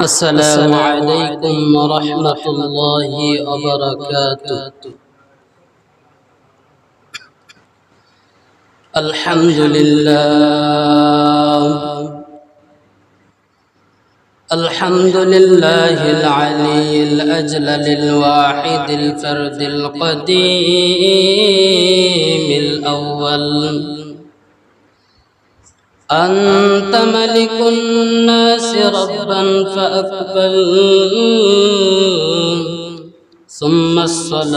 السلام عليكم ورحمة الله وبركاته. الحمد لله. الحمد لله العلي الأجلل الواحد الفرد القديم الأول. أنت ملك الناس ربا فأقبل. ثم الصلاة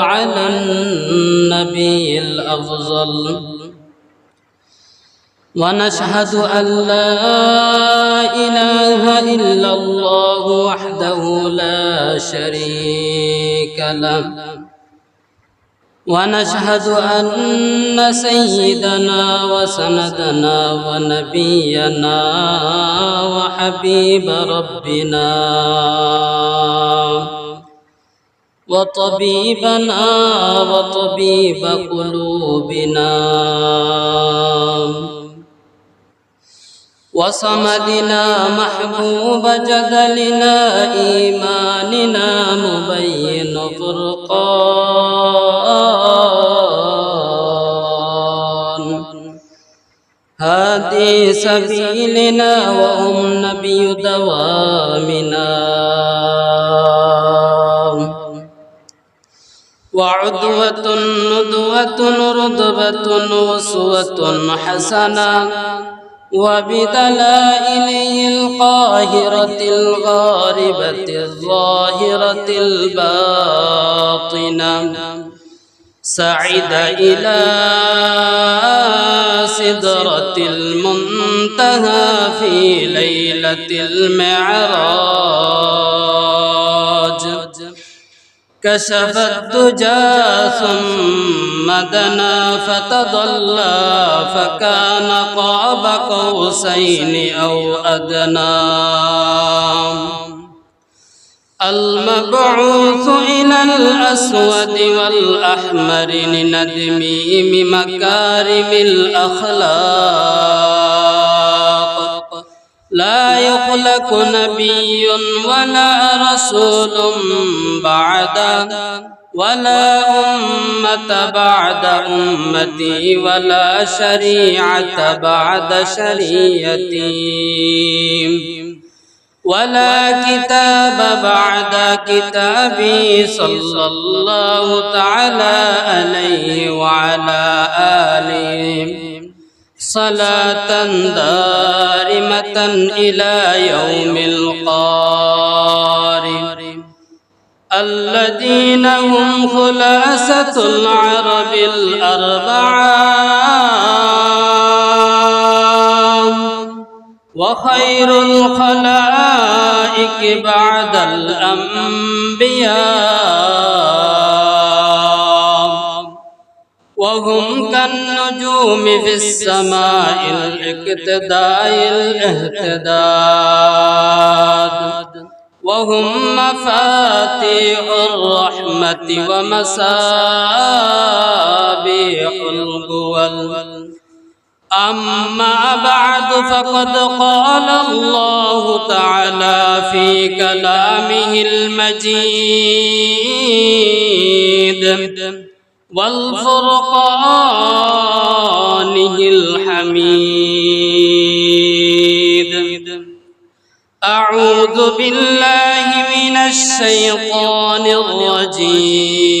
على النبي الأفضل. ونشهد أن لا إله إلا الله وحده لا شريك له. ونشهد أن سيدنا وسندنا ونبينا وحبيب ربنا وطبيبنا وطبيب قلوبنا وصمدنا محبوب جدلنا إيماننا مبين فرقان هادي سبيلنا وهم نبي دوامنا. وعدوة ندوة رتبة أسوة حسنة. وبدلائله القاهرة الغاربة الظاهرة الباطنة. سعد إلى سدرة المنتهى في ليلة المعراج كشف الدجى ثم دنا فتضلى فكان قاب قوسين أو أدنى المبعوث إلى الأسود والأحمر لندميم مكارم الأخلاق. لا يخلق نبي ولا رسول بعد ولا أمة بعد أمتي ولا شريعة بعد شريعتي. ولا كتاب بعد كتابي صلى الله تعالى عليه وعلى آله. صلاة دارمة إلى يوم القارم الذين هم خلاصة العرب الأربعة. وخير بعد الأنبياء. وهم كالنجوم في السماء الإقتداء الاهتداد. وهم مفاتيح الرحمة ومسابيح القوى أما بعد فقد قال الله تعالى في كلامه المجيد والفرقانه الحميد. أعوذ بالله من الشيطان الرجيم.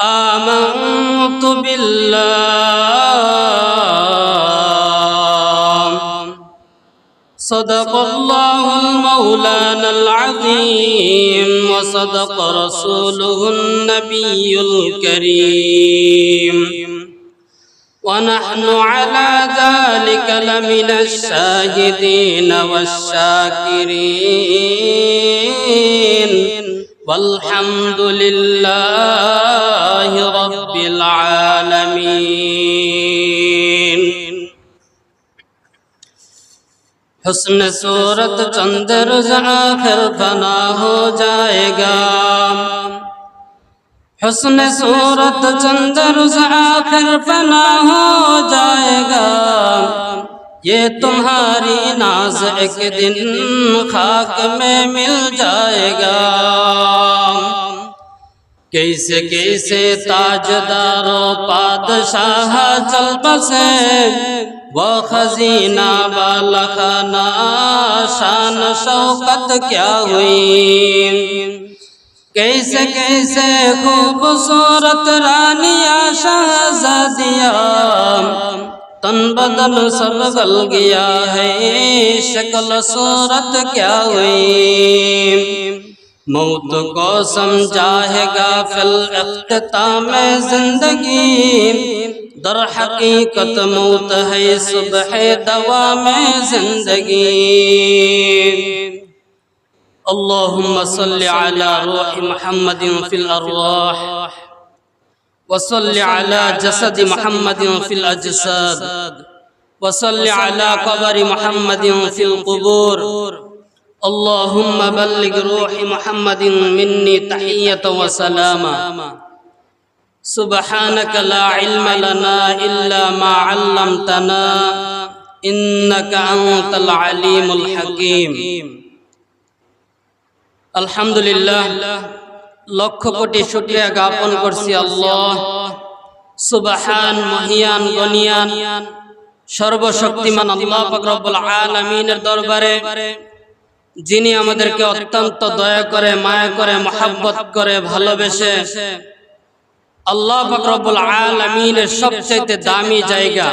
آمنت بالله صدق الله المولانا العظيم وصدق رسوله النبي الكريم ونحن على ذلك لمن الشاهدين والشاكرين والحمد لله رب العالمين حسن صورت چند روز آخر فنا ہو جائے گا حسن صورت چند روز آخر فنا ہو جائے گا یہ تمہاری ناز ایک دن خاک میں مل جائے گا कैसे कैसे ताजदारों पादशाह चल बसे व खजीना वाला खाना शान शौकत क्या हुई? कैसे कैसे खूबसूरत रानिया शहजादिया, तन बदन सब गल गया है, शक्ल सूरत क्या हुई? موت کو سمجھائے گا فل اختتام زندگی در حقیقت موت ہے صبح دوا میں زندگی اللهم صل على روح محمد في الارواح وصل على جسد محمد في الاجساد وصل على قبر محمد في القبور اللهم بلغ روح محمد مني تحية وسلاما سبحانك لا علم لنا إلا ما علمتنا إنك أنت العليم الحكيم আলহামদুলিল্লাহ লক্ষ কোটি শুক্রিয়া জ্ঞাপন করছি আল্লাহ সুবাহান মহিয়ান গনিয়ান সর্বশক্তিমান আল্লাহ পাক রব্বুল আলামিনের দরবারে যিনি আমাদেরকে অত্যন্ত দয়া করে, মায়া করে, মহাব্বত করে ভালোবেসে আল্লাহ পাক রব্বুল আলামিনের সবচেয়ে দামি জায়গা।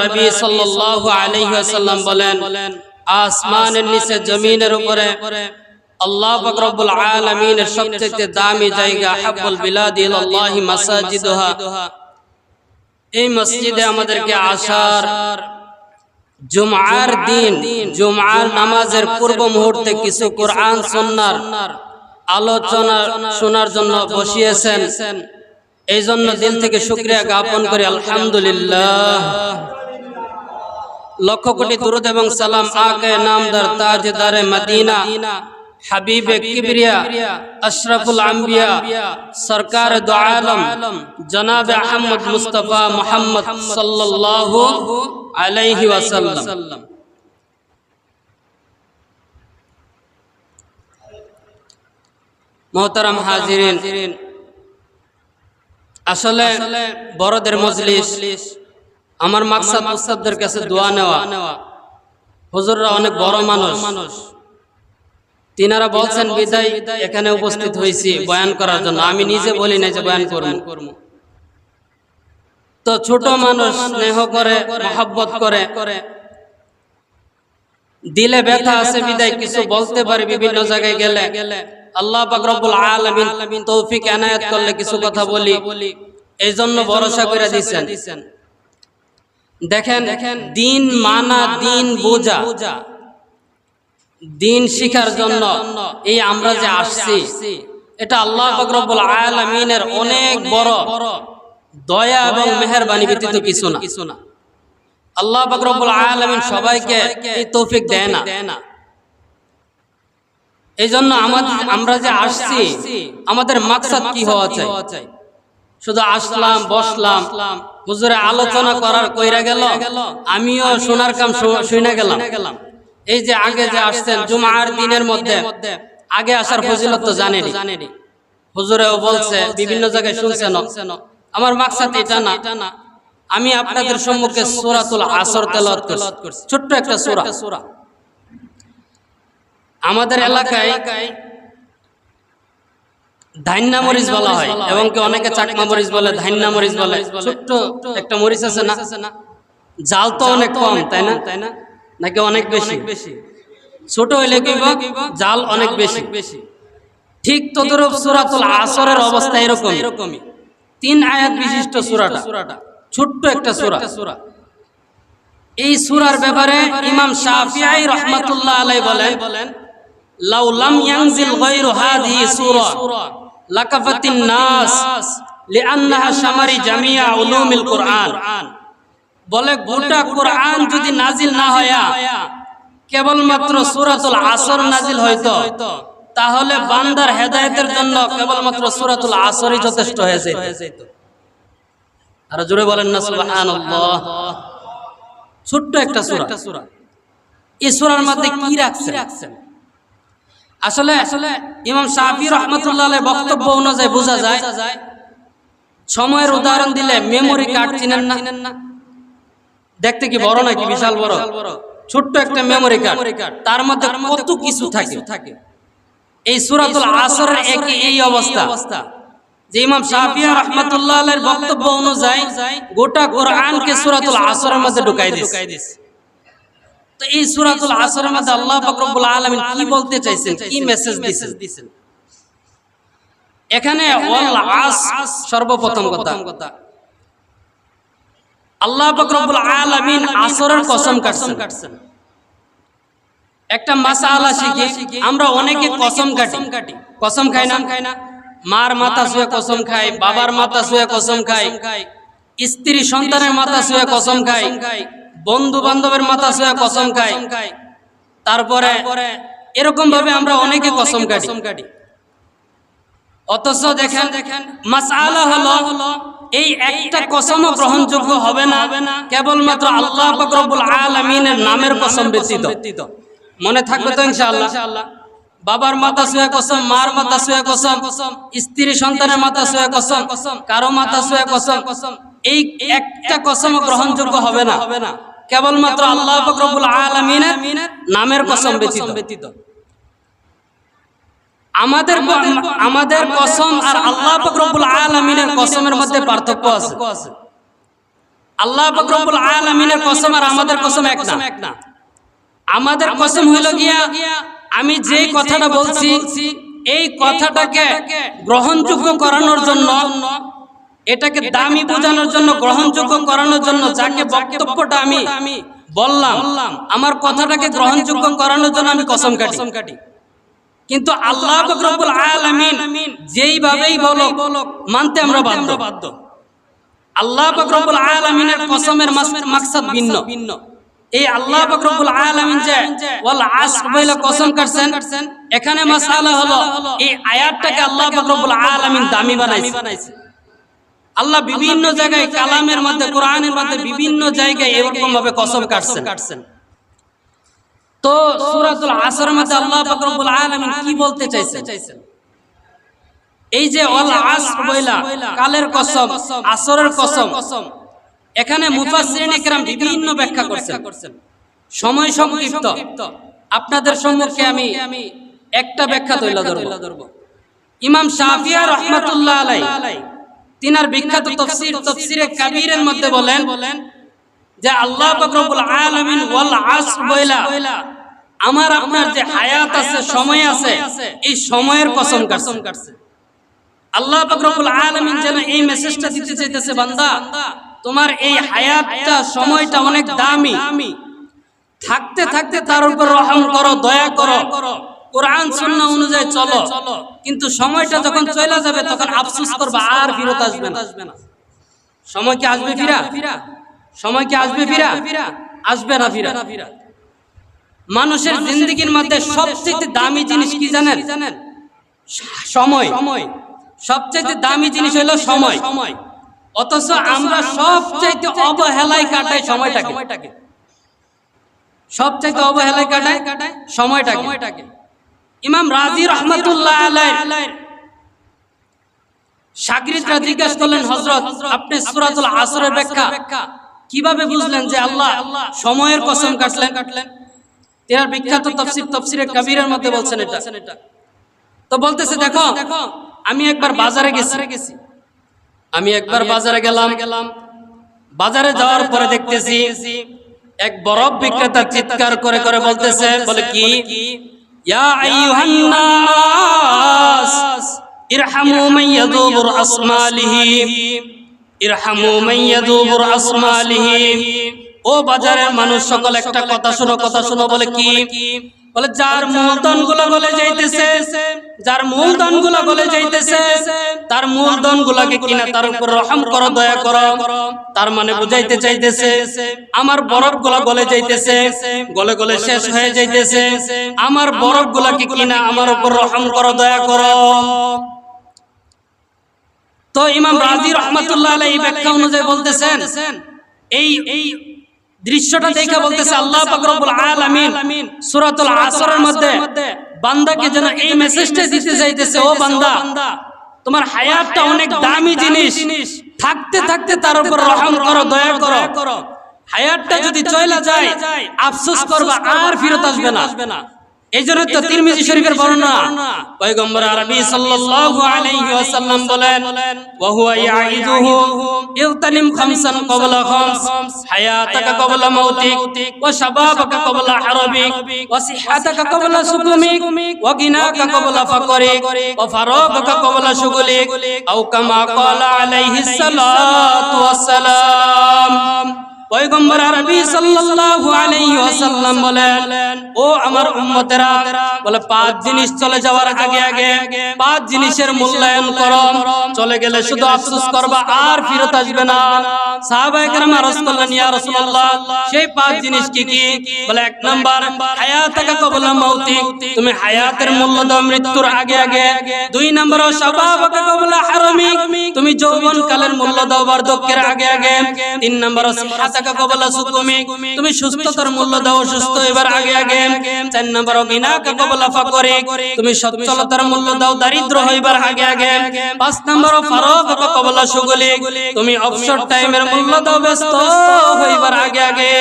রবি বলেন, আসমানের নিচে উপরে আল্লাহ দামি জায়গা এই মসজিদে আমাদেরকে আসার জুমআর দিন জুমআর নামাজের পূর্ব মুহূর্তে কিছু কোরআন সন্ন্যার আলোচনা শোনার জন্য বসিয়েছেন। এই জন্য দিল থেকে শুক্রিয়া জ্ঞাপন করি আলহামদুলিল্লাহ। লক্ষ কোটি দুরুদ এবং সালাম আগে নামদার তাজদারে মদিনা। হাবিবে কিবরিয়া, আশরাফুল আম্বিয়া, সরকার দু জনাব আহমদ মুস্তফা মুহাম্মদ সাল্লাল্লাহু আলাইহি ওয়াসাল্লাম। মোহতারাম হাজিরিন, আসলে বড়দের মজলিস, আমার মাকসাদ উস্তাদদের কাছে দোয়া নেওয়া। হুজুররা অনেক বড় মানুষ। তিনারা বলছেন বিদায় এখানে উপস্থিত হয়েছি বয়ান করার জন্য। আমি নিজে বলি না যে বয়ান করব। তো ছোট মানুষ স্নেহ করে মহাব্বত করে। দিলে ব্যথা আছে বিদায় কিছু বলতে পারে বিভিন্ন জায়গায় গেলে। আল্লাহ রব্বুল আলামিন তৌফিক এনায়েত করলে কিছু কথা বলি। এই জন্য ভরসা করে দিচ্ছেন দেখেন দিন মানা দিন বোঝা। দিন শিখার জন্য এই আমরা যে আসছি, এটা আল্লাহ রব্বুল আলামিনের অনেক বড় দয়া এবং মেহেরবানি ব্যতীত কিছু না। কিছু না আল্লাহ রব্বুল আলামিন সবাইকে এই তৌফিক দেয় না। এই জন্য আমরা যে আসছি, আমাদের মাকসাদ কি হওয়া চাই? শুধু আসলাম, বসলাম, হুজুরে আলোচনা করার কইরা গেল, আমিও শোনার কাম শুনে গেলাম। এই যে আগে যে আসছেন জুমার দিনের মধ্যে আগে আসার ফজিলত তো জানেনি হুজুরেও বলছে বিভিন্ন জায়গায় শুনছেন আমার মাকসাদ এটা না। আমি আপনাদের সম্মুখে সূরাতুল আসর তেলাওয়াত করছি। ছোট্ট একটা সূরা। আমাদের এলাকায় ধান্না মরিচ বলা হয় এবং কি অনেকে চাকমা মরিচ বলে ধান্না মরিচ বলে। ছোট্ট একটা মরিচ আছে না? জাল তো অনেক কম তাই না? তাই না? নাকি অনেক বেশি? বেশি? ছোট হইলে কি জাল অনেক বেশি। বেশি। ঠিক তদরূপ সূরাতুল আসরের অবস্থা এরকম এরকমই। তিন আয়াত বিশিষ্ট সূরাটা। ছোট্ট একটা সূরা। এই সূরার ব্যাপারে ইমাম শাফিঈ রাহমাতুল্লাহ আলাইহি বলেন লাউ লাম ইয়ানজিল গায়রু হাদিহি সূরা। লাকাফাতিন নাস লিআন্নাহা শামারি জামিয়া উলুমিল কুরআন। বলে গোটা কোরআন যদি নাজিল না হয়া, কেবলমাত্র সূরাতুল আসর নাজিল হইতো, তাহলে বান্দার হেদায়েতের জন্য কেবলমাত্র সূরাতুল আসরই যথেষ্ট হয়ে যেত। আর জোরে বলেন না, সুবহানাল্লাহ। ছোট্ট একটা সূরা। এই সূরার মধ্যে কি রাখছেন? আসলে আসলে ইমাম শাফি রহমতুল্লাহ বক্তব্য অনুযায়ী বোঝা যায়, সময়ের উদাহরণ দিলে মেমোরি কার্ড চিনেন না। দেখতে কি বড় নাকি বিশাল বড়? ছোট্ট একটা মেমোরি কার্ড তার মধ্যে কত কিছু থাকে? এই সূরাতুল আসরের একই এই অবস্থা। যে ইমাম শাফিয়া রাহমাতুল্লাহ আলাইহির বক্তব্য অনুযায়ী গোটা কোরআনকে সূরাতুল আসরের মধ্যে ঢুকাই দিয়েছে তো এই সূরাতুল আসরের মধ্যে আল্লাহ পাক রব্বুল আলামিন কি বলতে চাইছেন? কি মেসেজ দিয়েছেন এখানে ওয়াল আস সর্বপ্রথম কথা। আল্লাহ পাক রব্বুল আলামিন আসরের কসম কাটছেন। একটা মাসালা শিখি আমরা অনেকে কসম কাটি। কসম খাই না? খাই না। মার মাথা শুয়ে কসম খাই বাবার মাথা শুয়ে কসম খাই স্ত্রী সন্তানের মাথা শুয়ে কসম খাই বন্ধু বান্ধবের মাথা শুয়ে কসম খাই। তারপরে এরকম ভাবে আমরা অনেকে কসম কাটি। অথচ দেখেন দেখেন মাসালা হলো এই একটা কসমও গ্রহণযোগ্য হবে না হবে না কেবলমাত্র আল্লাহ রব্বুল আলামিনের নামের কসম ব্যতীত। মনে থাকবে তো ইনশাআল্লাহ। বাবার মাথা শুয়ে কসম মার মাথা শুয়ে কসম স্ত্রী সন্তানের মাথা শুয়ে কসম কারও মাথা শুয়ে কসম এই একটা কসম গ্রহণযোগ্য হবে না। হবে না। কেবলমাত্র আল্লাহ রব্বুল আলামিনের নামের কসম ব্যতীত। আমাদের আমাদের কসম আর আল্লাহ রব্বুল আলামিনের কসমের মধ্যে পার্থক্য আছে। আল্লাহ রব্বুল আলামিনের কসম আর আমাদের কসম এক না। আমাদের কসম হলো গিয়া আমি যে কথাটা বলছি এই কথাটাকে গ্রহণযোগ্য করানোর জন্য এটাকে দামি বোঝানোর জন্য গ্রহণযোগ্য করানোর জন্য যাকে বক্তব্যটা আমি বললাম আমার কথাটাকে গ্রহণযোগ্য করানোর জন্য আমি কসম কাটি। কিন্তু আল্লাহ রব্বুল আলামিন যেইভাবেই বলো মানতে আমরা বাধ্য। বাধ্য। আল্লাহ রব্বুল আলামিনের কসমের মাকসাদ ভিন্ন। ভিন্ন। এই আল্লাহ রব্বুল আলামিন যে ওয়াল আসর বলে কসম কাটছেন এখানে মাসালা হলো এই আয়াতটাকে আল্লাহ রব্বুল আলামিন দামি বানাইছে। আল্লাহ বিভিন্ন জায়গায় কালামের মধ্যে কোরআনের মধ্যে বিভিন্ন জায়গায় এরকম ভাবে কসম কাটছেন। কাটছেন। তো সূরাতুল আসর মধ্যে আল্লাহ পাক রব্বুল আলামিন কি বলতে চাইছেন? এই যে ওয়াল আসর বইলা কালের কসম আসরের কসম। এখানে মুফাসসিরিন ইকরাম বিভিন্ন ব্যাখ্যা করছেন। সময় সংক্ষিপ্ত। আপনাদের সম্মুখে আমি একটা ব্যাখ্যা তৈলা ধরব। ইমাম শাফিয়া রহমাতুল্লাহ আলাই তিনার বিখ্যাত তফসির তফসিরে কাবীরের মধ্যে বলেন বলেন যে আল্লাহ পাক রব্বুল আলামিন ওয়াল আসর বইলা আমার আপনার যে হায়াত আছে, সময় আছে, এই সময়ের কসম কসম কাটছে। আল্লাহ রব্বুল যেন এই মেসেজটা দিতে চাইতেছে, বান্দা, তোমার এই হায়াতটা, সময়টা অনেক দামি। থাকতে থাকতে তার উপর রহম করো, দয়া করো। কোরআন, সুন্নাহ অনুযায়ী চলো। কিন্তু সময়টা যখন চলে যাবে, তখন আফসোস করবে, আর ফিরত আসবে না। সময় কি আসবে ফিরা? সময় কি আসবে ফিরা? আসবে না ফিরা। মানুষের জিন্দগির মধ্যে সবচেয়ে দামি জিনিস কি জানেন? সময়। সবচেয়ে দামি জিনিস হলো সময়। অথচ আমরা সবচাইতে অবহেলায় কাটাই সময়টাকে। সবচাইতে অবহেলায় কাটাই কাটাই সময়টাকে। ইমাম রাজি রহমতুল্লাহ সাগরিদরা জিজ্ঞাসা করলেন হজরত আপনি সূরাতুল আসরের ব্যাখ্যা কীভাবে বুঝলেন যে আল্লাহ সময়ের কসম কাটলেন? কাটলেন? তেনার বিখ্যাত তফসির তফসিরে কবিরের মধ্যে বলছেন এটা। তো বলতেছে দেখো দেখো আমি একবার বাজারে গেছি। আমি একবার বাজারে গেলাম। গেলাম। বাজারে যাওয়ার পরে দেখতেছি এক বরফ বিক্রেতা চিৎকার করে করে বলতেছে বলে কি ইয়া আইয়ুহান নাস ইরহামু মান ইয়াদুবুর আসমালিহি ইরহামু মাইয়াদুবুর আসমালিহি ও বাজারের মানুষ সকল একটা কথা শোনো কথা শোনো বলে কি? বলে যার মূলধনগুলো গলে যাইতেছে যার মূলধনগুলো গলে যাইতেছে তার মূলধন গুলাকে কিনা তার উপর রহম করো দয়া করো। তার মানে বুঝাইতে চাইতেছে আমার বরফগুলা গলে যাইতেছে গলে গলে শেষ হয়ে যাইতেছে আমার বরফ গুলাকে কিনা আমার উপর রহম করো দয়া করো। তো ইমাম রাজি রহমাতুল্লাহ এই ব্যাখ্যা অনুযায়ী বলতেছেন এই এই দৃশ্যটা দেখে বলতেছে আল্লাহ পাকরবুল আলামিন সূরাতুল আসরের মধ্যে বান্দাকে যেন এই মেসেজটা দিতে চাইতেছে ও বান্দা তোমার হায়াতটা অনেক দামি জিনিস। থাকতে থাকতে তার উপর রহম করো দয়া করো। হায়াতটা যদি চলে যায় আফসোস করবা আর ফিরত আসবে না। এই জন্য তো তিরমিজি শরীফের বর্ণনা। পয়গম্বর আরবি সাল্লাল্লাহু আলাইহি ওয়াসাল্লাম বলেন ওয়া হুয়া ইয়াইদুহু ইগতানিম খামসান ক্বাবলা খামস হায়াতাকা ক্বাবলা মাউতিক ওয়া শাবাবাকা ক্বাবলা হারাবিক ওয়া সিহহাতাকা ক্বাবলা সুকুমিক ওয়া গিনাকা ক্বাবলা ফাকরিক ওয়া ফারাগাকা ক্বাবলা শুগুলিক আও কামা ক্বালা আলাইহিস সালাতু ওয়াস সালাম। পয়গম্বর আরবি সাল্লাল্লাহু আলাইহি ওয়াসাল্লাম বলেন, ও আমার উম্মতেরা, বলে, পাঁচ জিনিস চলে যাওয়ার আগে আগে, পাঁচ জিনিসের মূল্যায়ন করো। চলে গেলে শুধু আফসোস করবা, আর ফিরত আসবে না। সাহাবায়ে কেরাম আরজ করলেন, ইয়া রাসূলুল্লাহ, সেই পাঁচ জিনিস কি কি? বলে, এক নাম্বার, হায়াতাকা কবলা মাউতিক তুমি হায়াতের মূল্য দাও মৃত্যুর আগে আগে। দুই নাম্বার শাবাবাকা কবলা হারামিক তুমি যৌবন কালের মূল্য দাও বার্ধক্যের আগে আগে। তিন নাম্বার সিহাতাকা কবলা সুকুমিক তুমি। সুস্থতার মূল্য দাও, সুস্থ এবার আগে আগে। চার নাম্বার গিনাকা কবলা ফাকরিক তুমি সচ্ছলতার মূল্য দাও, দারিদ্র হইবার আগে আগে। পাঁচ নাম্বার ফারাগাকা কবলা সুগুলিক তুমি অবসর টাইমের মূল্য দাও, ব্যস্ত হইবার আগে আগে।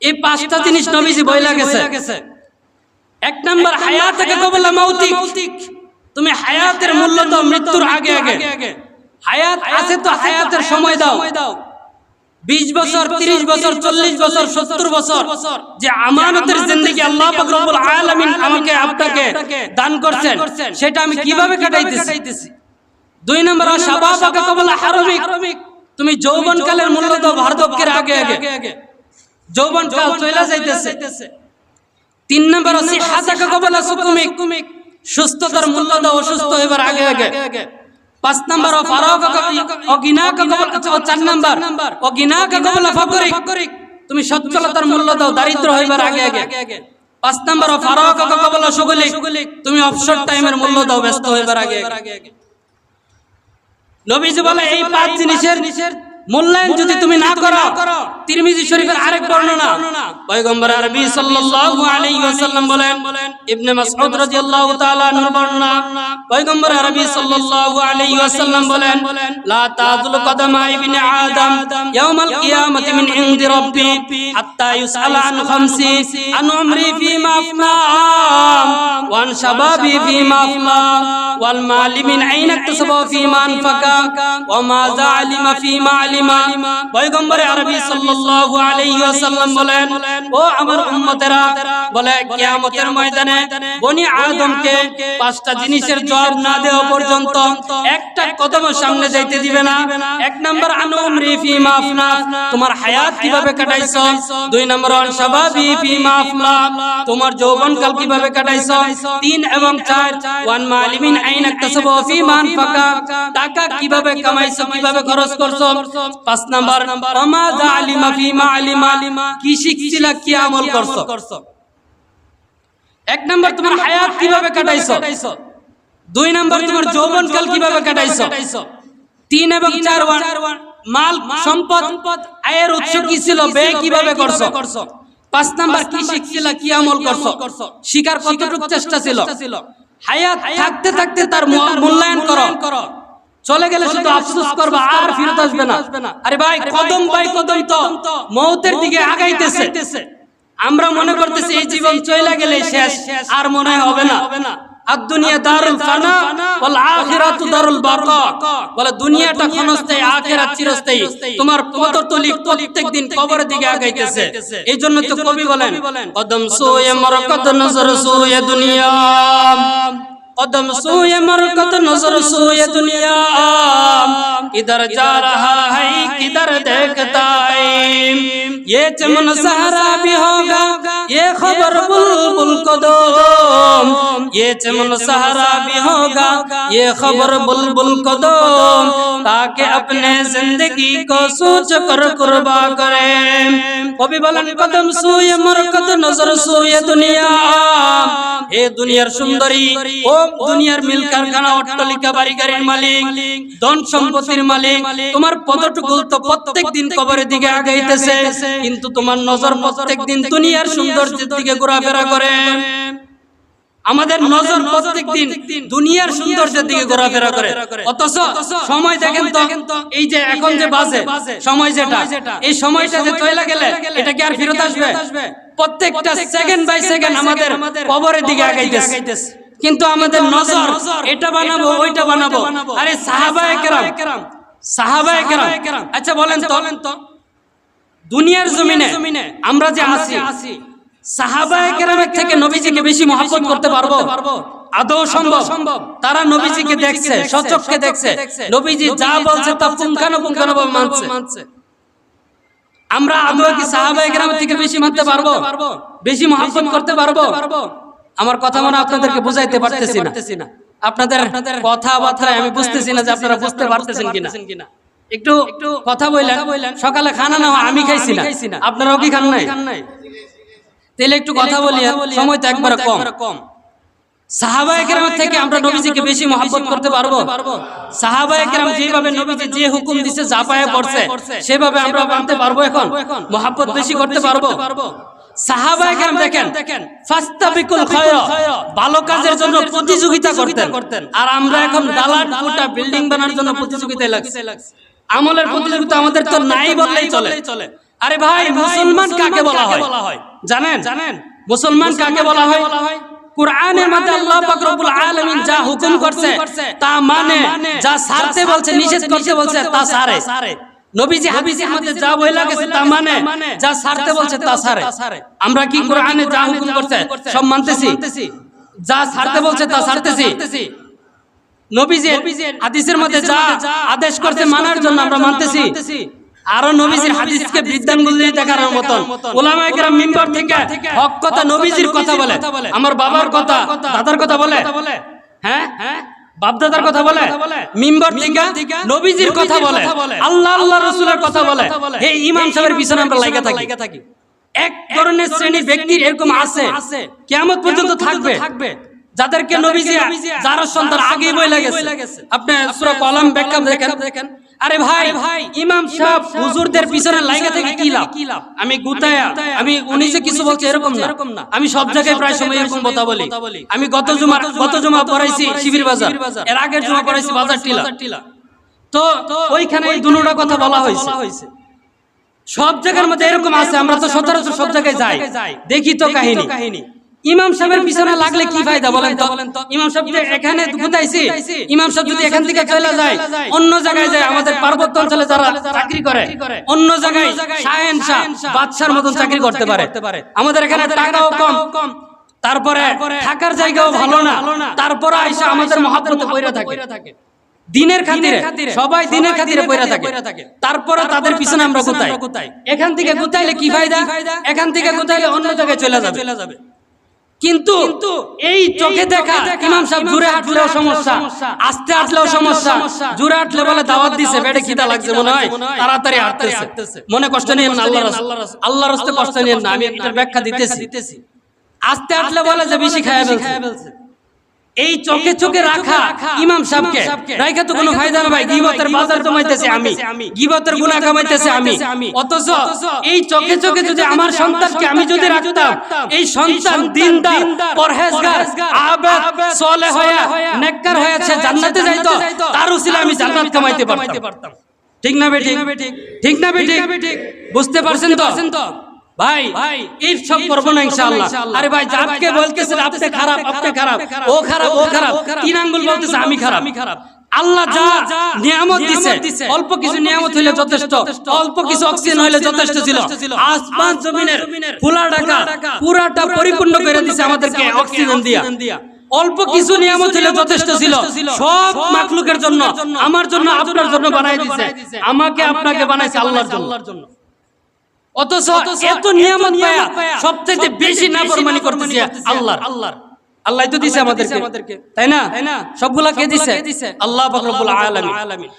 এই পাঁচটা জিনিস নবীজি বইলা গেছে। এক নাম্বার হায়াত থেকে কবলা মাউতিক তুমি হায়াতের মূল্য দাও, মৃত্যুর আগে আগে। হায়াত আছে তো হায়াতের সময় দাও। বিশ বছর তিরিশ বছর চল্লিশ বছর সত্তর বছর যে আমানতের জিন্দগি আল্লাহ পাক রব্বুল আলামিন আমাকে আপনাকে দান করছেন। সেটা আমি কীভাবে কাটাইতেছি? দুই নম্বর তুমি যৌবন কালের মূল্য দাও বার্ধক্যের আগে আগে যৌবন কাল চলে যাইতেছে। তিন নম্বর সুস্থতার মূল্য দাও অসুস্থ হইবার আগে আগে। পাঁচ নম্বর অগিনা চার নম্বর অগিনা কবলা ফাকরিক তুমি সচ্ছলতার মূল্য দাও দারিদ্র হইবার আগে আগে পাঁচ নম্বর ফারাক কবলা সুগলিক তুমি অবসর টাইমের মূল্য দাও ব্যস্ত হইবার আগে আগে নবীজ বলে এই পাঁচ জিনিসের মূল্যায়ন যদি তুমি না করো তিরমিজি শরীফের আরেক বর্ণনা। পয়গম্বর আরবি সাল্লাল্লাহু আলাইহি ওয়াসাল্লাম বলেন ইবনে মাসউদ রাদিয়াল্লাহু তাআলা আনহু বর্ণনা। পয়গম্বর আরবি সাল্লাল্লাহু আলাইহি ওয়াসাল্লাম বলেন লা তাযুল কদমা ইবনে আদম ইয়াউমাল কিয়ামাতি মিন ইনদি রাব্বি হাত্তা ইউসআলা আন খামসি আন উমরি ফিমা আফনা ওয়া আন শাবাবি ফিমা আফলা ওয়াল মালি মিন আইনা ইকতাসাবা ফিমা আনফাকা ওয়া মা যালিমা ফিমা তোমার হায়াত কীভাবে কাটাইছো? দুই নাম্বার আন তোমার যৌবনকাল কীভাবে কাটাইছো? তিন এবং চার, ওয়ান মালিমিন আইন ইকতাসাবা ফি মানফাকা টাকা কীভাবে কামাইছো, কীভাবে খরচ করছ? পাঁচ নাম্বার আমা জালিমা কি শিখছিলা কি আমল করছ? এক নাম্বার তোমার হায়াত কীভাবে কাটাইছো? দুই নাম্বার তোমার যৌবনকাল কীভাবে কাটাইছো? তিন এবং চার ওয়ান মাল সম্পদ আয়ের উৎস কি ছিল বে কীভাবে করছ? পাঁচ নাম্বার কি শিখছিল কি আমল করছ? শিকার কতটুকু চেষ্টা ছিল? হায়াত থাকতে থাকতে তার মূল্যায়ন করো। চলে গেলে শুধু আফসোস করবা আর ফিরত আসবে না। আরে ভাই কদম ভাই কদম তো। মৌতের দিকে আগাইতেছে। আমরা মনে করতেছি এই জীবন চলে গেলে শেষ। আর মনে হবে না। আর দুনিয়া দারুল ফানা ওয়াল আখিরাতু দারুল বাকা বলে দুনিয়াটা ক্ষণস্থায়ী আখিরাত চিরস্থায়ী। তোমার পদতলি প্রত্যেকদিন কবরের দিকে আগাইতেছে। এই জন্য তো কবি বলেন কদম সোয়ে মরকত নজর সোয়ে দুনিয়া قدم سوئے مرکت نظر سوئے دنیا کدھر جا رہا ہے کدھر دیکھتا ہے یہ چمن سہرا بھی ہوگا یہ خبر بلبل کو دو یہ چمن سہرا بھی ہوگا یہ خبر بلبل کو دو تاکہ اپنے زندگی کو سوچ کر قربا کریں কবি বলেন কদম সুয়ে মরকত নজর সুয়ে দুনিয়া اے دنیا সুন্দরী ও দুনিয়ার মিল কারখানা অট্টালিকা বাড়ি গাড়ির মালিক, ধন সম্পত্তির মালিক, তোমার পদটুকু তো প্রত্যেক দিন কবরের দিকে আগাইতেছে, কিন্তু তোমার নজর প্রত্যেক দিন দুনিয়ার সৌন্দর্যের দিকে ঘোরাফেরা করে। আমাদের নজর প্রত্যেক দিন দুনিয়ার সৌন্দর্যের দিকে ঘোরাফেরা করে। অথচ সময় দেখেন তো, এই যে এখন যে বাজে, সময় যেটা, এই সময়টা যে চলে গেলে, এটা কি আর ফেরত আসবে? প্রত্যেকটা সেকেন্ড বাই সেকেন্ড আমাদের কবরের দিকে আগাইতেছে। কিন্তু আমাদের নজর এটা বানাবো ওইটা বানাবো। আরে সাহাবায়ে কেরাম সাহাবায়ে কেরাম। আচ্ছা বলেন তো। দুনিয়ার জমিনে আমরা যে আছি সাহাবায়ে কেরামের থেকে নবীজিকে বেশি মহব্বত করতে পারব? আদৌ সম্ভব? তারা নবীজিকে দেখছে সচক্ষে দেখছে। নবীজি যা বলছে তা পুঙ্খানুপুঙ্খানু মানছে। আমরা আদৌ কি সাহাবায়ে কেরামের থেকে বেশি মানতে পারব? বেশি মহব্বত করতে পারব? আমার কথা মনে আপনাদেরকে বুঝাইতে পারতেছি না। আপনাদের কথাবার্তায় আমি বুঝতেছি না যে আপনারা বুঝতে পারতেছেন কিনা। একটু একটু কথা বললেন। সকালে খানা না আমি খাইছি না। আপনারাও কি খান নাই? তাহলে একটু কথা বলি সময় তো একবার কম। কম। সাহাবায়ে কেরামের থেকে আমরা নবীজিকে বেশি মহব্বত করতে পারব। সাহাবায়ে কেরাম যেভাবে নবীজি যে হুকুম দিছে যা পায়ে পড়ছে সেভাবে আমরা মানতে পারব এখন। মহব্বত বেশি করতে পারব। সাহাবায়ে দেখেন ফাস্তাবিকুল খায়র ভালো কাজের জন্য প্রতিযোগিতা করতেন। আর আমরা এখন দালান কোটা বিল্ডিং বানানোর জন্য প্রতিযোগিতায় লাগছে। আমলের প্রতিযোগিতা আমাদের তো নাই বললেই চলে। আরে ভাই মুসলমান কাকে বলা হয়? জানেন? জানেন? মুসলমান কাকে বলা হয়? কোরআনের মধ্যে আল্লাহ পাক রব্বুল আলামিন যা হুকুম করছে তা মানে যা সারতে বলছে নিষেধ করতে বলছে তা সারে। নবীজি হাদিসের মধ্যে যা বইলা গেছে তা মানে যা বলছে তা আমরা কি কোরআনে যা হুকুম করছে সব মানতেছি? যা বলছে তা নবীজি হাদিসের মধ্যে যা আদেশ করছে মানার জন্য আমরা মানতেছি। আরও নবীজির হাদিসকে বিদ্যানগুলি দেখার মতন। ওলামা একরাম মিম্বার থেকে হক কথা নবীজির কথা বলে। আমার বাবার কথা দাদার কথা বলে। হ্যাঁ? হ্যাঁ? বাপদাদার কথা বলে মিম্বর থেকে নবীজির কথা বলে আল্লাহ আল্লাহ রসুলের কথা বলে এই ইমাম সাহেবের পিছনে আমরা লাগা থাকি। এক ধরনের শ্রেণির ব্যক্তির এরকম আছে কেমন পর্যন্ত থাকবে। যাদেরকে নবীজি যারা সন্তান আগে বই লাগেছে আপনি সুরা কলম ব্যাখ্যা দেখেন। দেখেন। আরে ভাই ভাই ইমাম সাহেব হুজুরদের পিছনে লাগা থেকে কি লাভ? আমি গুতায়া আমি উনি যে কিছু বলছে এরকম না। আমি সব জায়গায় প্রায় সময় এরকম কথা বলি। আমি গত জুমা গত জুমা পড়াইছি শিবির বাজার। এর আগের জুমা পড়াইছি বাজার টিলা। তো ওইখানে এই দুটোটা কথা বলা হয়েছে। সব জায়গার মধ্যে এরকম আছে আমরা তো সচরাচর সব জায়গায় যাই। দেখি তো কাহিনী। ইমাম সাহেবের পিছনে লাগলে কি ফায়দা বলেন তো? ইমাম সাহেব এখানে গুতাইছি ইমাম সাহেব যদি এখান থেকে চলে যায় অন্য জায়গায় যায় আমাদের পার্বত্য অঞ্চলে যারা চাকরি করে অন্য জায়গায় শাহেন শাহ বাদশার মতন চাকরি করতে পারে। আমাদের এখানে টাকাও কম। তারপরে থাকার জায়গাও ভালো না। তারপরে আইসা আমাদের পইরা থাকে। দিনের খাতিরে সবাই দিনের খাতিরে পয়রা থাকে। তারপরে তাদের পিছনে আমরা গুতাই। এখান থেকে গুতাইলে কি ফায়দা? এখান থেকে গুতাইলে অন্য জায়গায় চলে যাবে কিন্তু এই চোখে দেখা ইমাম সাহেব জুড়ে হাঁটলেও সমস্যা আস্তে হাঁটলেও সমস্যা জুড়ে হাঁটলে বলে দাওয়াত দিছে বেড়ে খিদা লাগছে মনে হয় তাড়াতাড়ি হাঁটতেছে। মনে কষ্ট নিয়ে না আল্লাহ আল্লাহ রস্তে কষ্ট নিয়ে না আমি একটা ব্যাখ্যা দিতেছি। আস্তে হাঁটলে বলে যে বেশি খায় ফেলছে। এই চোখে চোখে রাখা ইমাম সাহেবকে। রাইখা তো কোনো ফায়দা না ভাই গিবতের বাজার জমাইতেছি আমি। গিবতের গুনাহ কামাইতেছি আমি। অথচ এই চোখে চোখে যদি আমার সন্তানকে আমি যদি রাখতাম এই সন্তান দিনদার পরহেজগার আবেদ সলে হয়ে নেককার হয়েছে জান্নাতে যাইতো তার উসিলে আমি জান্নাত কামাইতে পারতাম। ঠিক না বেঠিক ঠিক না বেঠিক বুঝতে পারছেন তো? ভাই এই সব করব না ইনশাআল্লাহ। আরে ভাই যাকে বলতেছেন আপনি খারাপ আপনি খারাপ। ও খারাপ ও খারাপ তিন আঙ্গুল বলতেছে আমি খারাপ। আমি খারাপ। আল্লাহ যা নিয়ামত দিছে। অল্প কিছু নিয়ামত হইলে যথেষ্ট। অল্প কিছু অক্সিজেন হইলে যথেষ্ট ছিল। আসমান জমিনের ঢাকা। পুরাটা পরিপূর্ণ করে দিছে আমাদেরকে অক্সিজেন দিয়া। অল্প কিছু নিয়ামত ছিল যথেষ্ট ছিল। সব মাখলুকের জন্য আমার জন্য আপনার জন্য বানাই দিয়েছে আমাকে আপনাকে বানাইছে। আল্লাহর জন্য অথচ এত নিয়ামত পায়া সবচেয়ে বেশি নাফরমানি করতেছে আল্লাহর। আল্লাহর। আল্লাহ তো দিছে আমাদেরকে। তাই না? সবগুলা কে দিছে। আল্লাহ রব্বুল আলামিন।